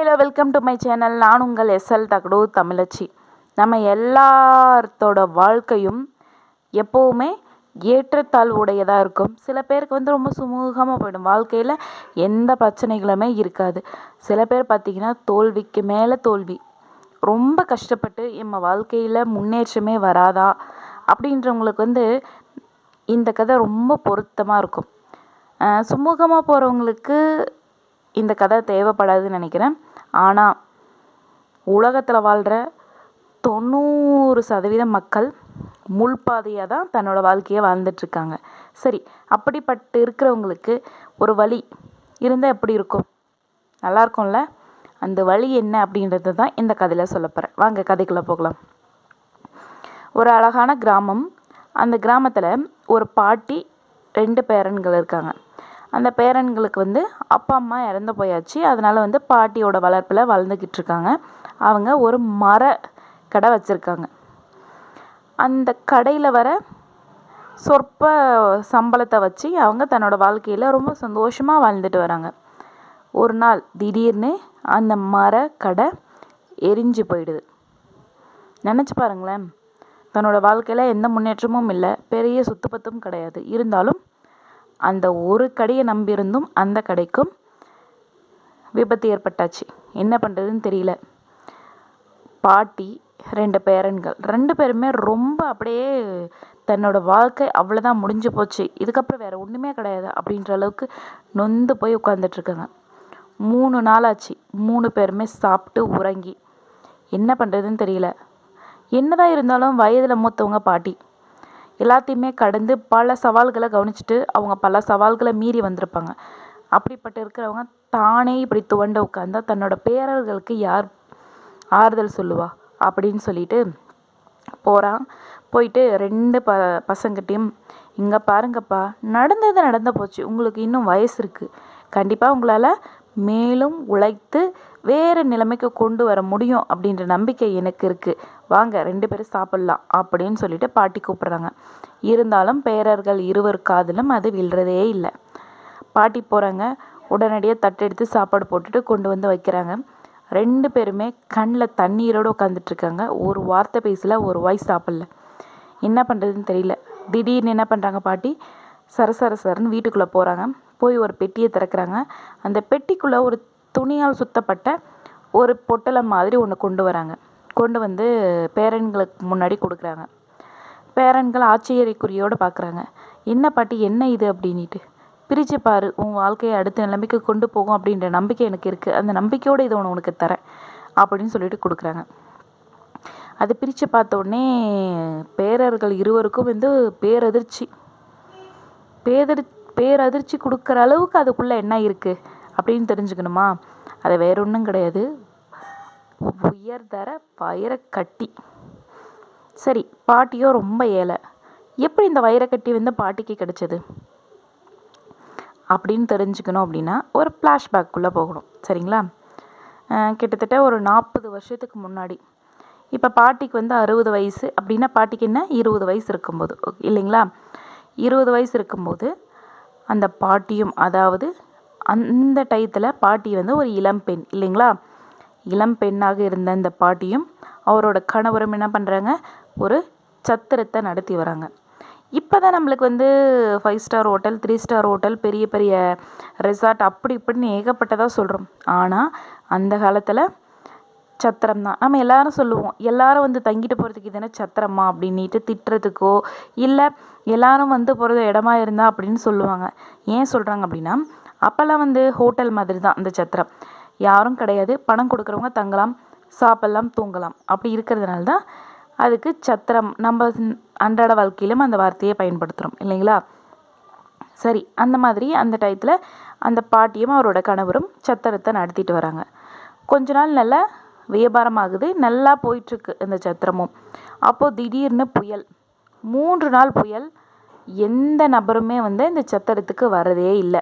Hello welcome to my channel. நான் உங்கள் SL தகடு தமிழச்சி. நம்ம எல்லாத்தோட வாழ்க்கையும் எப்போவுமே ஏற்றத்தாழ்வுடையதாக இருக்கும். சில பேருக்கு வந்து ரொம்ப சுமூகமாக போயிடும். வாழ்க்கையில் எந்த பிரச்சனைகளுமே இருக்காது. சில பேர் பார்த்திங்கன்னா தோல்விக்கு மேலே தோல்வி. ரொம்ப கஷ்டப்பட்டு நம்ம வாழ்க்கையில் முன்னேற்றமே வராதா? அப்படின்றவங்களுக்கு வந்து இந்த கதை ரொம்ப பொருத்தமாக இருக்கும். சுமூகமாக போகிறவங்களுக்கு இந்த கதை தேவைப்படாதுன்னு நினைக்கிறேன். ஆனால் உலகத்தில் வாழ்கிற தொண்ணூறு சதவீத மக்கள் முள்பாதையாக தான் தன்னோட வாழ்க்கையை வாழ்ந்துட்டுருக்காங்க சரி அப்படிப்பட்டு இருக்கிறவங்களுக்கு ஒரு வழி இருந்தால் எப்படி இருக்கும்? நல்லா இருக்கும்ல? அந்த வழி என்ன அப்படின்றது தான் இந்த கதையில் சொல்ல போகிறேன் வாங்க கதைக்குள்ளே போகலாம். ஒரு அழகான கிராமம். அந்த கிராமத்தில் ஒரு பாட்டி ரெண்டு பேரன்கள் இருக்காங்க. அந்த பேரன்களுக்கு வந்து அப்பா அம்மா இறந்து போயாச்சு. அதனால் வந்து பாட்டியோட வளர்ப்பில் வளர்ந்துக்கிட்டு இருக்காங்க அவங்க ஒரு மர கடை வச்சுருக்காங்க. அந்த கடையில் வர சொற்ப சம்பளத்தை வச்சு அவங்க தன்னோட வாழ்க்கையில் ரொம்ப சந்தோஷமாக வாழ்ந்துட்டு வராங்க. ஒரு நாள் திடீர்னு அந்த மர கடை எரிஞ்சு போயிடுது. நினச்சி பாருங்களேன். தன்னோட வாழ்க்கையில் எந்த முன்னேற்றமும் இல்லை. பெரிய சுத்துப்பத்தும் கிடையாது. இருந்தாலும் அந்த ஒரு கடையை நம்பியிருந்தும் அந்த கடைக்கும் விபத்து ஏற்பட்டாச்சு. என்ன பண்ணுறதுன்னு தெரியல. பாட்டி ரெண்டு பேரன்கள். ரெண்டு பேருமே ரொம்ப அப்படியே தன்னோட வாழ்க்கை அவ்வளோதான் முடிஞ்சு போச்சு. இதுக்கப்புறம் வேறு ஒன்றுமே கிடையாது அப்படின்ற அளவுக்கு நொந்து போய் உட்காந்துட்ருக்காங்க மூணு நாள் ஆச்சு மூணு பேருமே சாப்பிட்டு உறங்கி. என்ன பண்ணுறதுன்னு தெரியல. என்னதான் இருந்தாலும் வயதில் மூத்தவங்க பாட்டி. எல்லாத்தையுமே கடந்து பல சவால்களை கவனிச்சுட்டு அவங்க பல சவால்களை மீறி வந்திருப்பாங்க. அப்படிப்பட்ட இருக்கிறவங்க தானே இப்படி துவண்ட உட்காந்தா தன்னோட பேரர்களுக்கு யார் ஆறுதல் சொல்லுவா? அப்படின்னு சொல்லிட்டு போகிறான் போயிட்டு ரெண்டு ப பசங்கிட்டையும் இங்கே பாருங்கப்பா நடந்தது நடந்த போச்சு. உங்களுக்கு இன்னும் வயசு இருக்குது கண்டிப்பாக உங்களால் மேலும் உழைத்து வேறு நிலைமைக்கு கொண்டு வர முடியும் அப்படின்ற நம்பிக்கை எனக்கு இருக்குது வாங்க ரெண்டு பேரும் சாப்பிட்லாம் அப்படின்னு சொல்லிட்டு பாட்டி கூப்பிட்றாங்க. இருந்தாலும் பேரர்கள் இருவர் காதிலும் அது விழுறதே இல்லை. பாட்டி போகிறாங்க உடனடியாக தட்டெடுத்து சாப்பாடு போட்டுட்டு கொண்டு வந்து வைக்கிறாங்க. ரெண்டு பேருமே கண்ணில் தண்ணீரோடு உட்காந்துட்ருக்காங்க ஒரு வார்த்தை பேசல ஒரு வாய் சாப்பிடல. என்ன பண்ணுறதுன்னு தெரியல. திடீர்னு என்ன பண்ணுறாங்க பாட்டி? சரசர சரன்னு வீட்டுக்குள்ளே போகிறாங்க போய் ஒரு பெட்டியை திறக்கிறாங்க. அந்த பெட்டிக்குள்ளே ஒரு துணியால் சுத்தப்பட்ட ஒரு பொட்டலை மாதிரி ஒன்று கொண்டு வராங்க. கொண்டு வந்து பேரன்களுக்கு முன்னாடி கொடுக்குறாங்க. பேரன்கள் ஆச்சரியக்குறியோடு பார்க்குறாங்க என்ன பாட்டி என்ன இது? அப்படின்ட்டு பிரித்து பாரு உன் வாழ்க்கையை அடுத்த நிலைமைக்கு கொண்டு போகும் அப்படின்ற நம்பிக்கை எனக்கு இருக்குது அந்த நம்பிக்கையோடு இதை ஒன்று உனக்கு தரேன் அப்படின்னு சொல்லிட்டு கொடுக்குறாங்க. அது பிரித்து பார்த்தோடனே பேரர்கள் இருவருக்கும் வந்து பேரதிர்ச்சி. பேதர் பேரதிர்ச்சி கொடுக்குற அளவுக்கு அதுக்குள்ளே என்ன இருக்குது அப்படின்னு தெரிஞ்சுக்கணுமா? அது வேற ஒன்றும் கிடையாது. உயர்தர வைரக்கட்டி சரி பாட்டியோ ரொம்ப ஏழை. எப்படி இந்த வைரக்கட்டி வந்து பாட்டிக்கு கிடைச்சது? அப்படின்னு தெரிஞ்சுக்கணும் அப்படின்னா ஒரு ஃப்ளாஷ்பேக்குள்ளே போகணும். சரிங்களா? கிட்டத்தட்ட ஒரு நாற்பது வருஷத்துக்கு முன்னாடி. இப்போ பாட்டிக்கு வந்து அறுபது வயசு அப்படின்னா பாட்டிக்கு என்ன? இருபது வயசு இருக்கும்போது. இல்லைங்களா? இருபது வயசு இருக்கும்போது அந்த பாட்டியும் அதாவது அந்த டயத்தில் பாட்டி வந்து ஒரு இளம் பெண் இல்லைங்களா? இளம் பெண்ணாக இருந்த அந்த பாட்டியும் அவரோட கணவரும் என்ன பண்ணுறாங்க ஒரு சத்திரத்தை நடத்தி வராங்க. இப்போ தான் நம்மளுக்கு வந்து five star hotel three star hotel பெரிய பெரிய ரெசார்ட் அப்படி இப்படின்னு ஏகப்பட்டதாக சொல்கிறோம் ஆனால் அந்த காலத்தில் சத்திரம் தான் நம்ம எல்லாரும் சொல்லுவோம் எல்லாரும் வந்து தங்கிட்டு போகிறதுக்கு இதுனா சத்திரமா அப்படின்ட்டு திட்டுறதுக்கோ இல்லை எல்லாரும் வந்து போகிறது இடமா இருந்தா அப்படின்னு சொல்லுவாங்க. ஏன் சொல்கிறாங்க அப்படின்னா அப்போல்லாம் வந்து ஹோட்டல் மாதிரி தான் அந்த சத்திரம். யாரும் கிடையாது. பணம் கொடுக்குறவங்க தங்கலாம் சாப்பிட்லாம் தூங்கலாம். அப்படி இருக்கிறதுனால தான் அதுக்கு சத்திரம் நம்ம அன்றாட வாழ்க்கையிலும் அந்த வார்த்தையை பயன்படுத்துகிறோம் இல்லைங்களா? சரி அந்த மாதிரி அந்த டயத்தில் அந்த பாட்டியும் அவரோட கணவரும் சத்திரத்தை நடத்திட்டு வராங்க. கொஞ்ச நாள் நல்லா வியாபாரம் ஆகுது நல்லா போயிட்டுருக்கு இந்த சத்திரமும். அப்போது திடீர்னு புயல். மூன்று நாள் புயல். எந்த நபருமே வந்து இந்த சத்திரத்துக்கு வரதே இல்லை.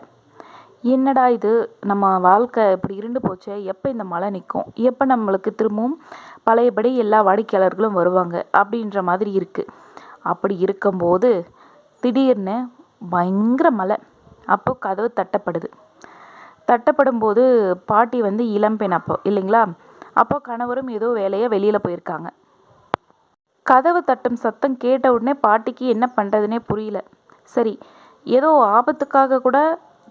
என்னடா இது? நம்ம வாழ்க்கை இப்படி இருண்டு போச்சே? எப்போ இந்த மழை நிற்கும் எப்போ நம்மளுக்கு திரும்பவும் பழையபடி எல்லா வாடிக்கையாளர்களும் வருவாங்க? அப்படின்ற மாதிரி இருக்குது அப்படி இருக்கும்போது திடீர்னு பயங்கர மழை. அப்போ கதவு தட்டப்படுது. தட்டப்படும்போது பாட்டி வந்து இளம்பெண் அப்போ இல்லைங்களா? அப்போ கணவரும் ஏதோ வேலையை வெளியில் போயிருக்காங்க. கதவு தட்டும் சத்தம் கேட்ட உடனே பாட்டிக்கு என்ன பண்ணுறதுனே புரியல. சரி ஏதோ ஆபத்துக்காக கூட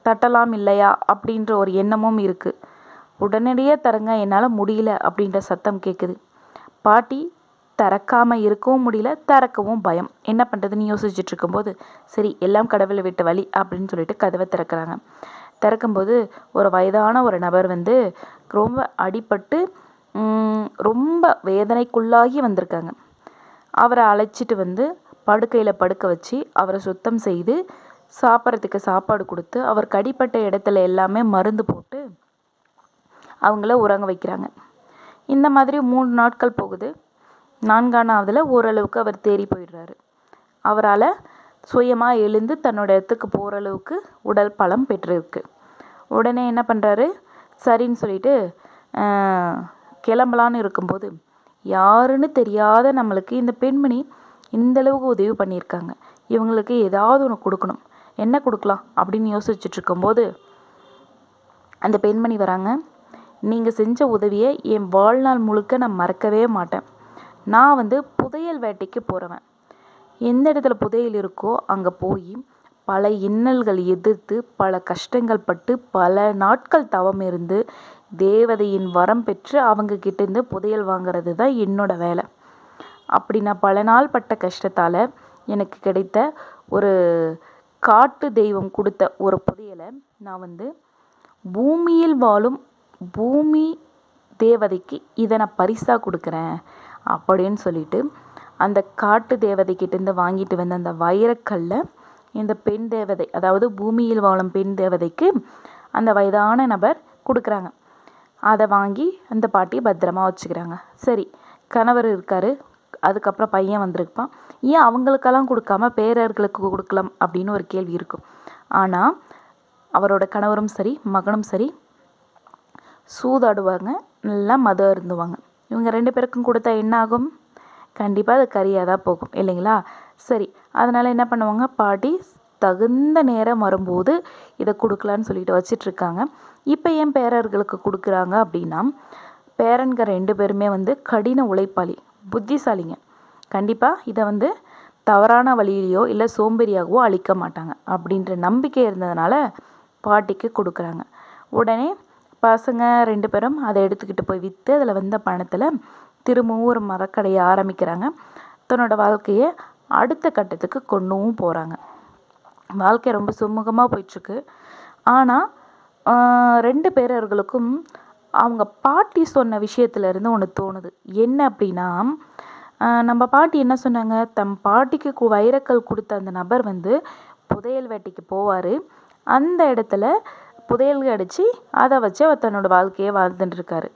தட்டலாம் இல்லையா அப்படின்ற ஒரு எண்ணமும் இருக்குது உடனடியாக தரங்க என்னால் முடியல அப்படின்ற சத்தம் கேட்குது பாட்டி திறக்காமல் இருக்கவும் முடியல திறக்கவும் பயம். என்ன பண்ணுறதுன்னு யோசிச்சுட்டு இருக்கும்போது சரி எல்லாம் கடவுளை விட்ட வழி அப்படின்னு சொல்லிட்டு கதவை திறக்கிறாங்க. திறக்கும்போது ஒரு வயதான ஒரு நபர் வந்து ரொம்ப அடிபட்டு ரொம்ப வேதனைக்குள்ளாகி வந்திருக்காங்க. அவரை அழைச்சிட்டு வந்து படுக்கையில் படுக்க வச்சு அவரை சுத்தம் செய்து சாப்பிட்றதுக்கு சாப்பாடு கொடுத்து அவர் கடிப்பட்ட இடத்துல எல்லாமே மருந்து போட்டு அவங்கள உறங்க வைக்கிறாங்க. இந்த மாதிரி மூணு நாட்கள் போகுது. நான்கானாவதில் ஓரளவுக்கு அவர் தேறி போயிடுறாரு. அவரால் சுயமாக எழுந்து தன்னோட இடத்துக்கு போகிற அளவுக்கு உடல் பலம் பெற்றிருக்கு. உடனே என்ன பண்ணுறாரு சரின்னு சொல்லிட்டு கிளம்பலான்னு இருக்கும்போது யாருன்னு தெரியாத நம்மளுக்கு இந்த பெண்மணி இந்தளவுக்கு உதவி பண்ணியிருக்காங்க. இவங்களுக்கு ஏதாவது ஒன்று கொடுக்கணும். என்ன கொடுக்கலாம் அப்படின்னு யோசிச்சுட்டு இருக்கும்போது அந்த பெண்மணி வராங்க. நீங்கள் செஞ்ச உதவியை என் வாழ்நாள் முழுக்க நான் மறக்கவே மாட்டேன். நான் வந்து புதையல் வேட்டைக்கு போகிறவன் எந்த இடத்துல புதையல் இருக்கோ அங்கே போய் பல இன்னல்கள் எதிர்த்து பல கஷ்டங்கள் பட்டு பல நாட்கள் தவம் இருந்து தேவதையின் வரம் பெற்று அவங்க கிட்டேருந்து புதையல் வாங்கிறது தான் என்னோடய வேலை. அப்படி நான் பல நாள் பட்ட கஷ்டத்தால் எனக்கு கிடைத்த ஒரு காட்டு தெய்வம் கொடுத்த ஒரு புதையலை நான் வந்து பூமியில் வாழும் பூமி தேவதைக்கு இதை நான் பரிசாக கொடுக்குறேன் அப்படின்னு சொல்லிட்டு அந்த காட்டு தேவதைக்கிட்டேருந்து வாங்கிட்டு வந்த அந்த வைரக்கல்லை இந்த பெண் தேவதை அதாவது பூமியில் வாழும் பெண் தேவதைக்கு அந்த வயதான நபர் கொடுக்குறாங்க. அதை வாங்கி அந்த பாட்டியை பத்திரமா வச்சுக்கிறாங்க. சரி கணவர் இருக்கார். அதுக்கப்புறம் பையன் வந்திருப்பான். ஏன் அவங்களுக்கெல்லாம் கொடுக்காம பேரர்களுக்கு கொடுக்கலாம் அப்படின்னு ஒரு கேள்வி இருக்கும். ஆனால் அவரோட கணவரும் சரி மகனும் சரி சூதாடுவாங்க நல்லா மதம் இருந்துவாங்க இவங்க ரெண்டு பேருக்கும் கொடுத்தா என்ன ஆகும்? கண்டிப்பாக அது கரியாக தான் போகும் இல்லைங்களா? சரி அதனால் என்ன பண்ணுவாங்க? பாட்டி தகுந்த நேரம் வரும்போது இதை கொடுக்கலான்னு சொல்லிட்டு வச்சிட்ருக்காங்க. இப்போ ஏன் பேரர்களுக்கு கொடுக்குறாங்க அப்படின்னா பேரன்க ரெண்டு பேருமே வந்து கடின உழைப்பாளி புத்திசாலிங்க. கண்டிப்பாக இதை வந்து தவறான வழியிலையோ இல்லை சோம்பேறியாகவோ அழிக்க மாட்டாங்க அப்படின்ற நம்பிக்கை இருந்ததுனால பாட்டிக்கு கொடுக்குறாங்க. உடனே பசங்க ரெண்டு பேரும் அதை எடுத்துக்கிட்டு போய் விற்று அதில் வந்த பணத்தில் திரும்பவும் ஒரு மரக்கடையை ஆரம்பிக்கிறாங்க. தன்னோட வாழ்க்கையை அடுத்த கட்டத்துக்கு கொண்டும் போகிறாங்க வாழ்க்கை ரொம்ப சுமூகமாக போயிட்டுருக்கு. ஆனால் ரெண்டு பேரர்களுக்கும் அவங்க பாட்டி சொன்ன விஷயத்துலேருந்து ஒன்று தோணுது. என்ன அப்படின்னா நம்ம பாட்டி என்ன சொன்னாங்க? தம் பாட்டிக்கு வைரக்கல் கொடுத்த அந்த நபர் வந்து புதையல் வேட்டைக்கு போவார். அந்த இடத்துல புதையல் அடித்து அதை வச்சு அவர் தன்னோட வாழ்க்கையை வாழ்ந்துட்டுருக்காரு.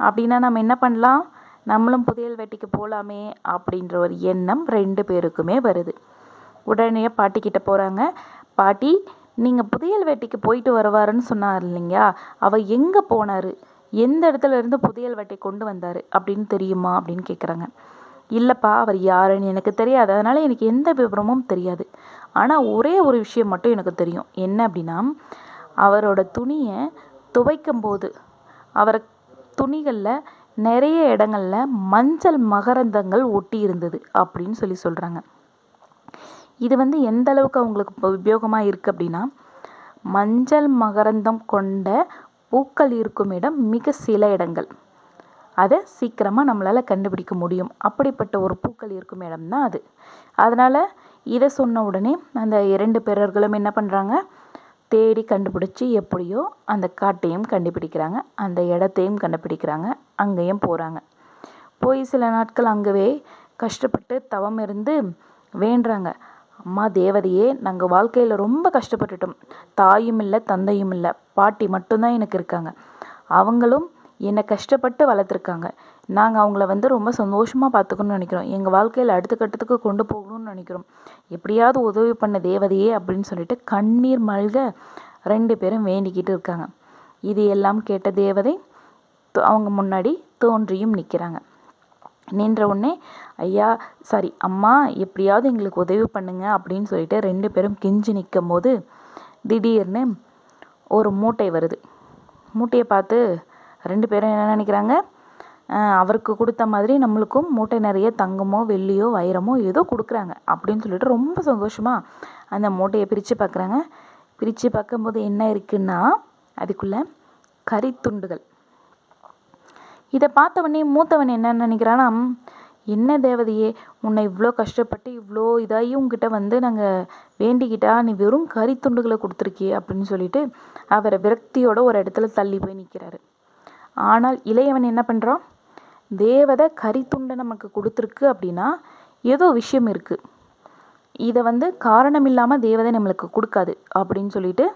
அப்படின்னா நம்ம என்ன பண்ணலாம்? நம்மளும் புதையல் வேட்டைக்கு போகலாமே அப்படின்ற ஒரு எண்ணம் ரெண்டு பேருக்குமே வருது. உடனே பாட்டிக்கிட்ட போகிறாங்க பாட்டி நீங்கள் புதையல் வேட்டைக்கு போயிட்டு வருவாருன்னு சொன்னார் இல்லைங்களா? அவர் எங்கே போனார்? எந்த இடத்துல இருந்து புதையல் வேட்டை கொண்டு வந்தார்? அப்படின்னு தெரியுமா? அப்படின்னு கேட்குறாங்க இல்லைப்பா அவர் யாருன்னு எனக்கு தெரியாது. அதனால் எனக்கு எந்த விவரமும் தெரியாது. ஆனால் ஒரே ஒரு விஷயம் மட்டும் எனக்கு தெரியும். என்ன அப்படின்னா அவரோட துணியை துவைக்கும் போது அவர் துணிகளில் நிறைய இடங்களில் மஞ்சள் மகரந்தங்கள் ஒட்டி இருந்தது. அப்படின்னு சொல்லி சொல்கிறாங்க இது வந்து எந்த அளவுக்கு அவங்களுக்கு உபயோகமாக இருக்குது அப்படின்னா மஞ்சள் மகரந்தம் கொண்ட பூக்கள் இருக்கும் இடம் மிக சில இடங்கள். அதை சீக்கிரமாக நம்மளால் கண்டுபிடிக்க முடியும். அப்படிப்பட்ட ஒரு பூக்கள் இருக்கும் இடம் தான் அது. அதனால் இதை சொன்ன உடனே அந்த இரண்டு பேரர்களும் என்ன பண்ணுறாங்க தேடி கண்டுபிடிச்சி எப்படியோ அந்த காட்டையும் கண்டுபிடிக்கிறாங்க. அந்த இடத்தையும் கண்டுபிடிக்கிறாங்க. அங்கேயும் போகிறாங்க போய் சில நாட்கள் அங்கவே கஷ்டப்பட்டு தவம் இருந்து வேண்டுறாங்க. அம்மா தேவதையே நாங்கள் வாழ்க்கையில் ரொம்ப கஷ்டப்பட்டுட்டோம். தாயும் இல்லை தந்தையும் இல்லை பாட்டி மட்டும்தான் எனக்கு இருக்காங்க. அவங்களும் என்னை கஷ்டப்பட்டு வளர்த்துருக்காங்க. நாங்கள் அவங்கள வந்து ரொம்ப சந்தோஷமாக பார்த்துக்கணும்னு நினைக்கிறோம். எங்கள் வாழ்க்கையில் அடுத்த கட்டத்துக்கு கொண்டு போகணும்னு நினைக்கிறோம். எப்படியாவது உதவி பண்ண தேவதையே அப்படின்னு சொல்லிட்டு கண்ணீர் மல்க ரெண்டு பேரும் வேண்டிக்கிட்டு இருக்காங்க. இது எல்லாம் கேட்ட தேவதை அவங்க முன்னாடி தோன்றியும் நிற்கிறாங்க நின்ற உடனே ஐயா சாரி அம்மா எப்படியாவது எங்களுக்கு உதவி பண்ணுங்க அப்படின்னு சொல்லிட்டு ரெண்டு பேரும் கெஞ்சி நிற்கும் போது திடீர்னு ஒரு மூட்டை வருது. மூட்டையை பார்த்து ரெண்டு பேரும் என்ன நினைக்கிறாங்க? அவருக்கு கொடுத்த மாதிரி நம்மளுக்கும் மூட்டை நிறைய தங்கமோ வெள்ளியோ வைரமோ ஏதோ கொடுக்குறாங்க அப்படின்னு சொல்லிட்டு ரொம்ப சந்தோஷமாக அந்த மூட்டையை பிரித்து பார்க்குறாங்க. பிரித்து பார்க்கும்போது என்ன இருக்குன்னா அதுக்குள்ளே கறித்துண்டுகள் இதை பார்த்தவொடனே மூத்தவன் என்ன நினைக்கிறான்னா என்ன தேவதையே உன்னை இவ்வளோ கஷ்டப்பட்டு இவ்வளோ இதாகி உங்ககிட்ட வந்து நாங்கள் வேண்டிக்கிட்டா நீ வெறும் கறித்துண்டுகளை கொடுத்துருக்கியே அப்படின்னு சொல்லிட்டு அவரை விரக்தியோட ஒரு இடத்துல தள்ளி போய் நிற்கிறாரு ஆனால் இளையவன் என்ன பண்ணுறான் தேவதை கறித்துண்டை நமக்கு கொடுத்துருக்கு அப்படின்னா ஏதோ விஷயம் இருக்குது இதை வந்து காரணம் இல்லாமல் தேவதை நம்மளுக்கு கொடுக்காது அப்படின்னு சொல்லிட்டு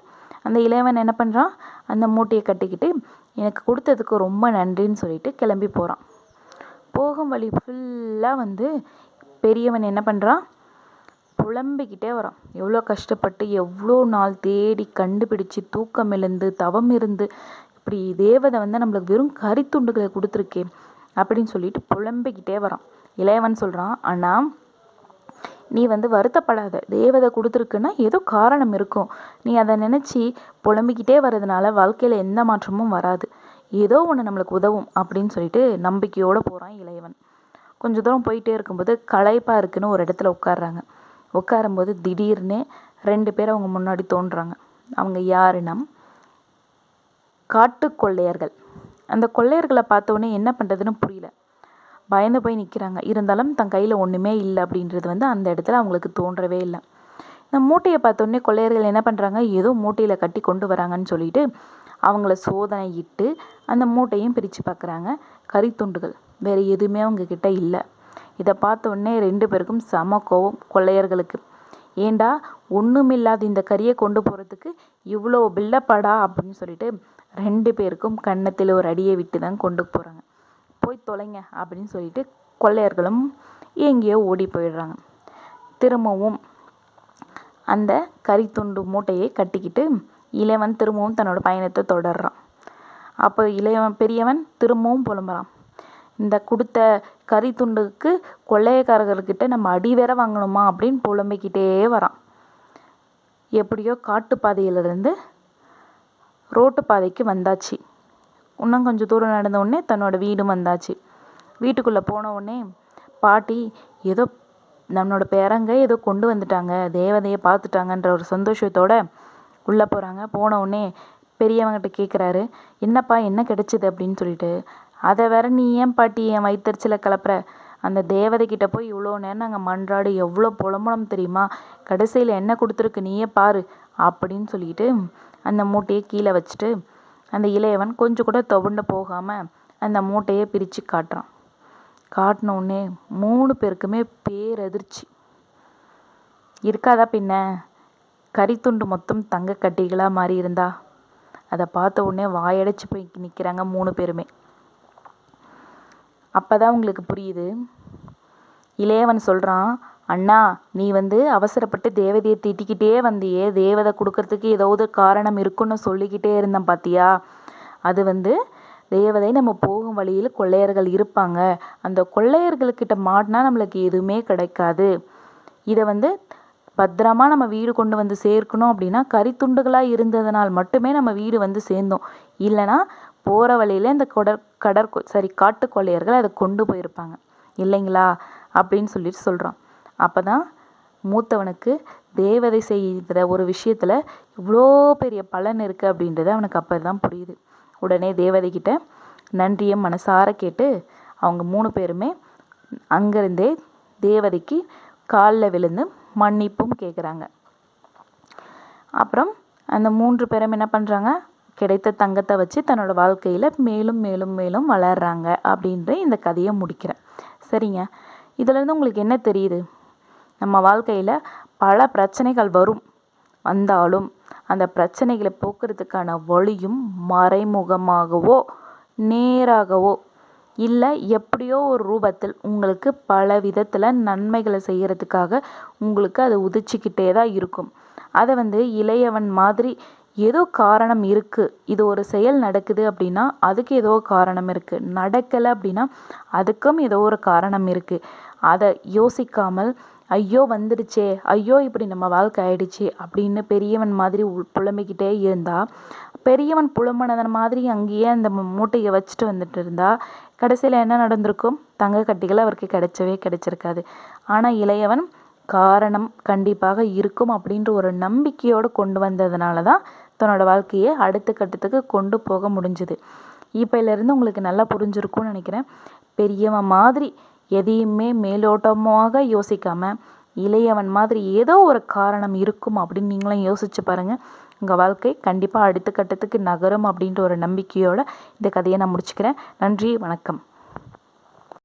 அந்த இளையவன் என்ன பண்ணுறான் அந்த மூட்டையை கட்டிக்கிட்டு எனக்கு கொடுத்ததுக்கு ரொம்ப நன்றின்னு சொல்லிட்டு கிளம்பி போகிறான் போகும் வழி ஃபுல்லாக வந்து பெரியவன் என்ன பண்ணுறான் புலம்பிக்கிட்டே வரான். எவ்வளோ கஷ்டப்பட்டு எவ்வளோ நாள் தேடி கண்டுபிடிச்சு தூக்கம் எழுந்து தவம் இருந்து இப்படி தேவதை வந்து நம்மளுக்கு வெறும் கறித்துண்டுகளை கொடுத்துருக்கே அப்படின்னு சொல்லிட்டு புலம்பிக்கிட்டே வரான். இளையவன் சொல்கிறான் ஆனால் நீ வந்து வருத்தப்படாத. தேவதை கொடுத்துருக்குன்னா ஏதோ காரணம் இருக்கும். நீ அதை நினச்சி புலம்பிக்கிட்டே வர்றதுனால வாழ்க்கையில் எந்த மாற்றமும் வராது. ஏதோ ஒன்று நம்மளுக்கு உதவும் அப்படின்னு சொல்லிட்டு நம்பிக்கையோடு போகிறான் இளையவன். கொஞ்சம் தூரம் போயிட்டே இருக்கும்போது களைப்பாக இருக்குன்னு ஒரு இடத்துல உட்காடுறாங்க உட்காரும்போது திடீர்னு ரெண்டு பேர் அவங்க முன்னாடி தோன்றுறாங்க அவங்க யாருன்னா காட்டு கொள்ளையர்கள். அந்த கொள்ளையர்களை பார்த்தோன்னே என்ன பண்ணுறதுன்னு புரியல. பயந்து போய் நிற்கிறாங்க இருந்தாலும் தன் கையில் ஒன்றுமே இல்லை அப்படின்றது வந்து அந்த இடத்துல அவங்களுக்கு தோன்றவே இல்லை. இந்த மூட்டையை பார்த்தோன்னே கொள்ளையர்கள் என்ன பண்ணுறாங்க ஏதோ மூட்டையில் கட்டி கொண்டு வராங்கன்னு சொல்லிட்டு அவங்கள சோதனை இட்டு அந்த மூட்டையும் பிரித்து பார்க்குறாங்க கறித்துண்டுகள். வேறு எதுவுமே அவங்கக்கிட்ட இல்லை. இதை பார்த்த ரெண்டு பேருக்கும் சம கோவம் கொள்ளையர்களுக்கு. ஏண்டா ஒன்றுமில்லாத இந்த கறியை கொண்டு போகிறதுக்கு இவ்வளோ பில்லப்படா அப்படின்னு சொல்லிட்டு ரெண்டு பேருக்கும் கன்னத்தில் ஒரு அடியை விட்டு தான் கொண்டு போகிறாங்க போய் தொலைங்க அப்படின்னு சொல்லிட்டு கொள்ளையர்களும் எங்கேயோ ஓடி போயிடுறாங்க. திரும்பவும் அந்த கறித்துண்டு மூட்டையை கட்டிக்கிட்டு இளையவன் திரும்பவும் தன்னோட பயணத்தை தொடர்றான். அப்போ இளையவன் பெரியவன் திரும்பவும் புலம்புறான். இந்த கொடுத்த கரித்துண்டுக்கு கொள்ளையக்காரர்கள்கிட்ட நம்ம அடி வேற வாங்கணுமா? அப்படின்னு புலம்பிக்கிட்டே வரான். எப்படியோ காட்டுப்பாதையிலிருந்து ரோட்டு பாதைக்கு வந்தாச்சு. இன்னும் கொஞ்சம் தூரம் நடந்த உடனே தன்னோட வீடும் வந்தாச்சு. வீட்டுக்குள்ளே போன உடனே பாட்டி ஏதோ நம்மளோட பேரங்க ஏதோ கொண்டு வந்துட்டாங்க. தேவதையை பார்த்துட்டாங்கன்ற ஒரு சந்தோஷத்தோட உள்ளே போகிறாங்க போன உடனே பெரியவங்கிட்ட கேட்குறாரு என்னப்பா என்ன கிடைச்சிது? அப்படின்னு சொல்லிட்டு அதை வேற நீ ஏன் பாட்டி என் வயிற்றுச்சில் கிளப்புற அந்த தேவதைக்கிட்ட போய் இவ்வளோ நேரம் நாங்கள் மன்றாடு எவ்வளோ புலம்புலம் தெரியுமா? கடைசியில் என்ன கொடுத்துருக்கு நீயே பாரு அப்படின்னு சொல்லிட்டு அந்த மூட்டையை கீழே வச்சுட்டு அந்த இளையவன் கொஞ்சம் கூட துவண்டு போகாமல் அந்த மூட்டையை பிரித்து காட்டுறான். காட்டின உடனே மூணு பேருக்குமே பேரதிர்ச்சி. இருக்காதா பின்ன? கறித்துண்டு மொத்தம் தங்க கட்டிகளாக மாறி இருந்தா? அதை பார்த்த உடனே வாயடைச்சு போய் நிற்கிறாங்க மூணு பேருமே. அப்போ தான் உங்களுக்கு புரியுது. இளையவன் சொல்கிறான் அண்ணா நீ வந்து அவசரப்பட்டு தேவதையை திட்டிக்கிட்டே வந்தியே. தேவதை கொடுக்கறதுக்கு ஏதாவது காரணம் இருக்குன்னு சொல்லிக்கிட்டே இருந்தேன் பார்த்தியா அது வந்து தேவதை நம்ம போகும் வழியில் கொள்ளையர்கள் இருப்பாங்க. அந்த கொள்ளையர்கள்கிட்ட மாட்டினா நம்மளுக்கு எதுவுமே கிடைக்காது. இதை வந்து பத்திரமா நம்ம வீடு கொண்டு வந்து சேர்க்கணும் அப்படின்னா கறித்துண்டுகளாக இருந்ததுனால் மட்டுமே நம்ம வீடு வந்து சேர்ந்தோம். இல்லைனா போகிற வழியில் இந்த கொடர் கடற்கொ சாரி காட்டு கொள்ளையர்கள் அதை கொண்டு போயிருப்பாங்க. இல்லைங்களா? அப்படின்னு சொல்லிட்டு சொல்கிறான் அப்போ தான் மூத்தவனுக்கு தேவதை செய்கிற ஒரு விஷயத்தில் இவ்வளோ பெரிய பலன் இருக்குது அப்படின்றது அவனுக்கு அப்போ தான் புரியுது. உடனே தேவதைக்கிட்ட நன்றியை மனசார கேட்டு அவங்க மூணு பேருமே அங்கேருந்தே தேவதைக்கு காலில் விழுந்து மன்னிப்பும் கேட்குறாங்க அப்புறம் அந்த மூன்று பேரும் என்ன பண்ணுறாங்க கிடைத்த தங்கத்தை வச்சு தன்னோட வாழ்க்கையில் மேலும் மேலும் மேலும் வளர்கிறாங்க அப்படின்ற இந்த கதையை முடிக்கிறேன். சரிங்க. இதிலேருந்து உங்களுக்கு என்ன தெரியுது? நம்ம வாழ்க்கையில் பல பிரச்சனைகள் வரும். வந்தாலும் அந்த பிரச்சனைகளை போக்குறதுக்கான வழியும் மறைமுகமாகவோ நேராகவோ இல்லை எப்படியோ ஒரு ரூபத்தில் உங்களுக்கு பல விதத்தில் நன்மைகளை செய்கிறதுக்காக உங்களுக்கு அது உதிச்சிக்கிட்டே தான் இருக்கும். அதை வந்து இளையவன் மாதிரி ஏதோ காரணம் இருக்குது இது ஒரு செயல் நடக்குது அப்படின்னா அதுக்கு ஏதோ காரணம் இருக்குது நடக்கலை அப்படின்னா அதுக்கும் ஏதோ ஒரு காரணம் இருக்குது அதை யோசிக்காமல் ஐயோ வந்துடுச்சே ஐயோ இப்படி நம்ம வாழ்க்கை ஆயிடுச்சு அப்படின்னு பெரியவன் மாதிரி புலம்பிக்கிட்டே இருந்தால் பெரியவன் புலம்பனதன் மாதிரி அங்கேயே அந்த மூட்டையை வச்சுட்டு வந்துட்டு இருந்தா கடைசியில் என்ன நடந்திருக்கும்? தங்க கட்டிகள் அவருக்கு கிடைச்சவே கிடைச்சிருக்காது. ஆனால் இளையவன் காரணம் கண்டிப்பாக இருக்கும் அப்படின்ற ஒரு நம்பிக்கையோடு கொண்டு வந்ததுனால தான் தன்னோட வாழ்க்கையை அடுத்த கட்டத்துக்கு கொண்டு போக முடிஞ்சுது. இப்போலேருந்து உங்களுக்கு நல்லா புரிஞ்சிருக்கும்னு நினைக்கிறேன். பெரியவன் மாதிரி எதையுமே மேலோட்டமாக யோசிக்காமல் இளையவன் மாதிரி ஏதோ ஒரு காரணம் இருக்கும் அப்படின்னு நீங்களும் யோசிச்சு பாருங்கள் உங்கள் வாழ்க்கை கண்டிப்பாக அடுத்த கட்டத்துக்கு நகரும் அப்படின்ற ஒரு நம்பிக்கையோடு இந்த கதையை நான் முடிச்சுக்கிறேன். நன்றி வணக்கம்.